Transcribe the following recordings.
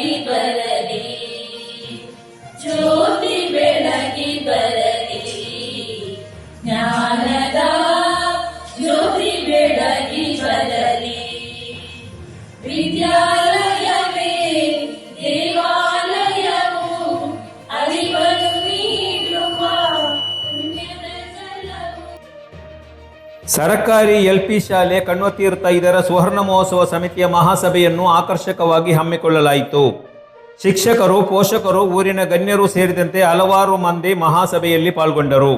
ಬೆಳಗಿ ಬರಲಿ. ಜ್ಯೋತಿ ಬೆಳಗಿ ಬರಲಿ. ಸರಕಾರಿ ಎಲ್ ಪಿ ಶಾಲೆ ಕಣ್ವತೀರ್ಥ ಇದರ ಸುವರ್ಣ ಮಹೋತ್ಸವ ಸಮಿತಿಯ ಮಹಾಸಭೆಯನ್ನು ಆಕರ್ಷಕವಾಗಿ ಹಮ್ಮಿಕೊಳ್ಳಲಾಯಿತು. ಶಿಕ್ಷಕರು, ಪೋಷಕರು, ಊರಿನ ಗಣ್ಯರು ಸೇರಿದಂತೆ ಹಲವಾರು ಮಂದಿ ಮಹಾಸಭೆಯಲ್ಲಿ ಪಾಲ್ಗೊಂಡರು.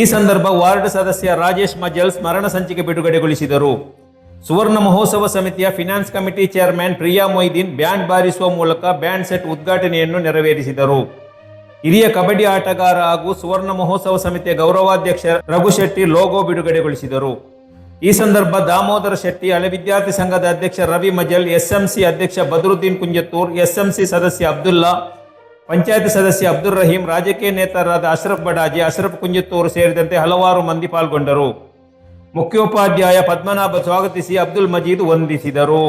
ಈ ಸಂದರ್ಭ ವಾರ್ಡ್ ಸದಸ್ಯ ರಾಜೇಶ್ ಮಜಲ್ ಸ್ಮರಣ ಸಂಚಿಕೆ ಬಿಡುಗಡೆಗೊಳಿಸಿದರು. ಸುವರ್ಣ ಮಹೋತ್ಸವ ಸಮಿತಿಯ finance committee chairman Priya Moideen band ಬಾರಿಸುವ ಮೂಲಕ ಬ್ಯಾಂಡ್ ಸೆಟ್ ಉದ್ಘಾಟನೆಯನ್ನು ನೆರವೇರಿಸಿದರು. ಹಿರಿಯ ಕಬಡ್ಡಿ ಆಟಗಾರ ಹಾಗೂ ಸುವರ್ಣ ಮಹೋತ್ಸವ ಸಮಿತಿಯ ಗೌರವಾಧ್ಯಕ್ಷ ರಘು ಶೆಟ್ಟಿ ಲೋಗೋ ಬಿಡುಗಡೆಗೊಳಿಸಿದರು. ಈ ಸಂದರ್ಭ ದಾಮೋದರ ಶೆಟ್ಟಿ, ಹಳೆ ವಿದ್ಯಾರ್ಥಿ ಸಂಘದ ಅಧ್ಯಕ್ಷ ರವಿ ಮಜಲ್, ಎಸ್ಎಂಸಿ ಅಧ್ಯಕ್ಷ ಬದರುದ್ದೀನ್ ಕುಂಜತ್ತೂರ್, ಎಸ್ಎಂಸಿ ಸದಸ್ಯ ಅಬ್ದುಲ್ಲಾ, ಪಂಚಾಯತ್ ಸದಸ್ಯ ಅಬ್ದುಲ್ ರಹೀಂ, ರಾಜಕೀಯ ನೇತಾರರಾದ ಅಶ್ರಫ್ ಬಡಾಜಿ, ಅಶ್ರಫ್ ಕುಂಜತ್ತೂರು ಸೇರಿದಂತೆ ಹಲವಾರು ಮಂದಿ ಪಾಲ್ಗೊಂಡರು. ಮುಖ್ಯೋಪಾಧ್ಯಾಯ ಪದ್ಮನಾಭ ಸ್ವಾಗತಿಸಿ ಅಬ್ದುಲ್ ಮಜೀದ್ ವಂದಿಸಿದರು.